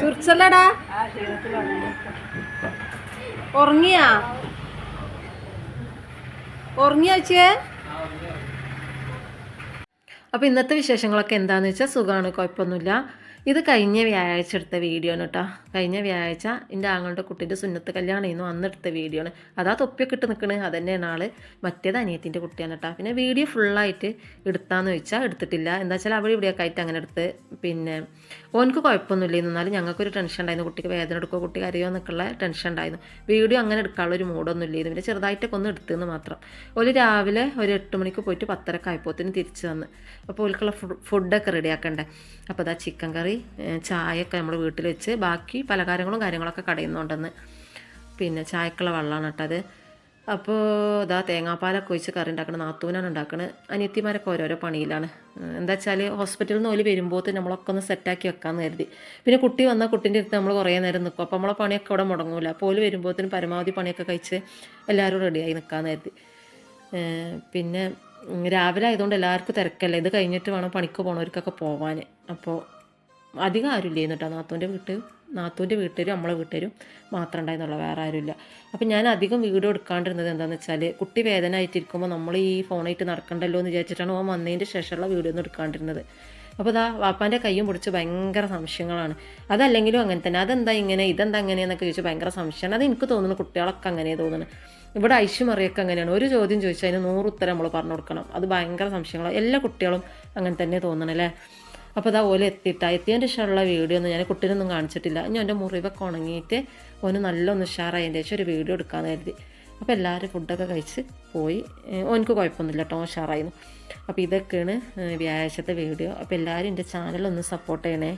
സുർച്ചല്ലടാ ഉറങ്ങിയ? ഉറങ്ങിയാച്ചേ അപ്പോൾ ഇന്നത്തെ വിശേഷങ്ങളൊക്കെ എന്താണെന്ന് വെച്ചാൽ സുഖമാണ് കുഴപ്പമൊന്നുമില്ല. ഇത് കഴിഞ്ഞ വ്യാഴാഴ്ച എടുത്ത വീഡിയോ ആണ് കേട്ടോ കഴിഞ്ഞ വ്യാഴാഴ്ച എന്റെ ആങ്ങളുടെ കുട്ടീന്റെ സുന്നത്ത് കല്യാണമായിരുന്നു അന്ന് എടുത്ത വീഡിയോ ആണ്. അതാ തൊപ്പിയൊക്കെ ഇട്ട് നിൽക്കണത് അതന്നെയാണ് ആൾ മറ്റേത് അനിയത്തിന്റെ കുട്ടിയാണ് കേട്ടോ പിന്നെ വീഡിയോ ഫുള്ളായിട്ട് എടുത്താന്ന് ചോദിച്ചാൽ എടുത്തിട്ടില്ല. എന്താ വെച്ചാൽ അവിടെ ഇവിടെയൊക്കെ ആയിട്ട് അങ്ങനെ എടുത്ത് പിന്നെ ഓനക്ക് കുഴപ്പമൊന്നുമില്ല എന്നാലും ഞങ്ങൾക്കൊരു ടെൻഷൻ ഉണ്ടായിരുന്നു. കുട്ടിക്ക് വേദന എടുക്കുക കുട്ടി കരയോ എന്നൊക്കെയുള്ള ടെൻഷൻ ഉണ്ടായിരുന്നു. വീഡിയോ അങ്ങനെ എടുക്കാനുള്ള ഒരു മൂഡൊന്നും ഇല്ലായിരുന്നു. പിന്നെ ചെറുതായിട്ടൊക്കെ ഒന്ന് എടുത്തെന്ന് മാത്രം. ഒരു രാവിലെ ഒരു എട്ട് മണിക്ക് പോയിട്ട് പത്തരക്കായപ്പോത്തിന് തിരിച്ചു വന്ന്. അപ്പോൾ ഓൽക്കുള്ള ഫുഡൊക്കെ റെഡിയാക്കണ്ടേ അപ്പോൾ അതാ ചിക്കൻ കറി ഏഹ് ചായയൊക്കെ നമ്മൾ വീട്ടിൽ വെച്ച് ബാക്കി പലഹാരങ്ങളും കാര്യങ്ങളൊക്കെ കടയുന്നുണ്ടെന്ന്. പിന്നെ ചായക്കുള്ള വെള്ളമാണ് കേട്ടത് അപ്പോൾ ഇതാ തേങ്ങാപ്പാലൊക്കെ ഒഴിച്ച് കറി ഉണ്ടാക്കണം നാത്തൂനാണ് ഉണ്ടാക്കണത്. അനിയത്തിമാരൊക്കെ ഓരോരോ പണിയിലാണ്. എന്താ വെച്ചാൽ ഹോസ്പിറ്റലിൽ നിന്ന് ഓൽ വരുമ്പോൾ നമ്മളൊക്കെ ഒന്ന് സെറ്റാക്കി വെക്കാമെന്ന് കരുതി. പിന്നെ കുട്ടി വന്നാൽ കുട്ടീന്റെ അടുത്ത് നമ്മൾ കുറേ നേരം നിൽക്കും അപ്പോൾ നമ്മളെ പണിയൊക്കെ അവിടെ മുടങ്ങൂല. അപ്പോൾ ഓൽ വരുമ്പോഴത്തേനും പരമാവധി പണിയൊക്കെ കഴിച്ച് എല്ലാവരും റെഡിയായി നിൽക്കാമെന്ന് കരുതി. പിന്നെ രാവിലെ ആയതുകൊണ്ട് എല്ലാവർക്കും തിരക്കല്ലേ? ഇത് കഴിഞ്ഞിട്ട് വേണം പണിക്ക് പോകണവർക്കൊക്കെ പോവാൻ അപ്പോൾ അധികം ആരുമില്ല കേട്ടോ നാത്തൂന്റെ വീട്ടിൽ നാത്തൂന്റെ വീട്ടുകാരും നമ്മളെ വീട്ടുകാരും മാത്രം ഉണ്ടായിരുന്നുള്ളൂ വേറെ ആരുമില്ല. അപ്പം ഞാൻ അധികം വീഡിയോ എടുക്കാണ്ടിരുന്നത് എന്താണെന്ന് വെച്ചാൽ കുട്ടി വേദന ആയിട്ടിരിക്കുമ്പോൾ നമ്മൾ ഈ ഫോണായിട്ട് നടക്കണ്ടല്ലോ എന്ന് വിചാരിച്ചിട്ടാണ് ഓൻ വന്നതിന്റെ ശേഷമുള്ള വീഡിയോ ഒന്നും എടുക്കാണ്ടിരുന്നത്. അപ്പോൾ ഇതാ വാപ്പാന്റെ കയ്യും പിടിച്ച് ഭയങ്കര സംശയങ്ങളാണ്. അതല്ലെങ്കിലും അങ്ങനെ തന്നെ. അതെന്താ ഇങ്ങനെ? ഇതെന്താ അങ്ങനെയെന്നൊക്കെ ചോദിച്ചാൽ ഭയങ്കര സംശയമാണ്. അത് എനിക്ക് തോന്നുന്നു കുട്ടികളൊക്കെ അങ്ങനെ തോന്നുന്നു ഇവിടെ ഐശ്വമറിയൊക്കെ അങ്ങനെയാണ്. ഒരു ചോദ്യം ചോദിച്ചാൽ അതിന് നൂറ് ഉത്തരം നമ്മൾ പറഞ്ഞു കൊടുക്കണം. അത് ഭയങ്കര സംശയങ്ങളാണ് എല്ലാ കുട്ടികളും അങ്ങനെ തന്നെ തോന്നണല്ലേ? അപ്പോൾ അതാ ഓല എത്തിയിട്ടാ. എത്തിയതിന്റെ ശേഷമുള്ള വീഡിയോ ഒന്നും ഞാൻ കുട്ടീനൊന്നും കാണിച്ചിട്ടില്ല. ഇനി എന്റെ മുറിവൊക്കെ ഉണങ്ങിയിട്ട് ഓന് നല്ലൊന്ന് ഉഷാറായതിന്റെ ശേഷം ഒരു വീഡിയോ എടുക്കാമെന്ന് കരുതി. അപ്പോൾ എല്ലാവരും ഫുഡൊക്കെ കഴിച്ച് പോയി. ഓനക്ക് കുഴപ്പമൊന്നുമില്ല കേട്ടോ ഉഷാറായിരുന്നു അപ്പോൾ ഇതൊക്കെയാണ് വ്യാഴാഴ്ചത്തെ വീഡിയോ അപ്പോൾ എല്ലാവരും എന്റെ ചാനലൊന്ന് സപ്പോർട്ട് ചെയ്യണേ.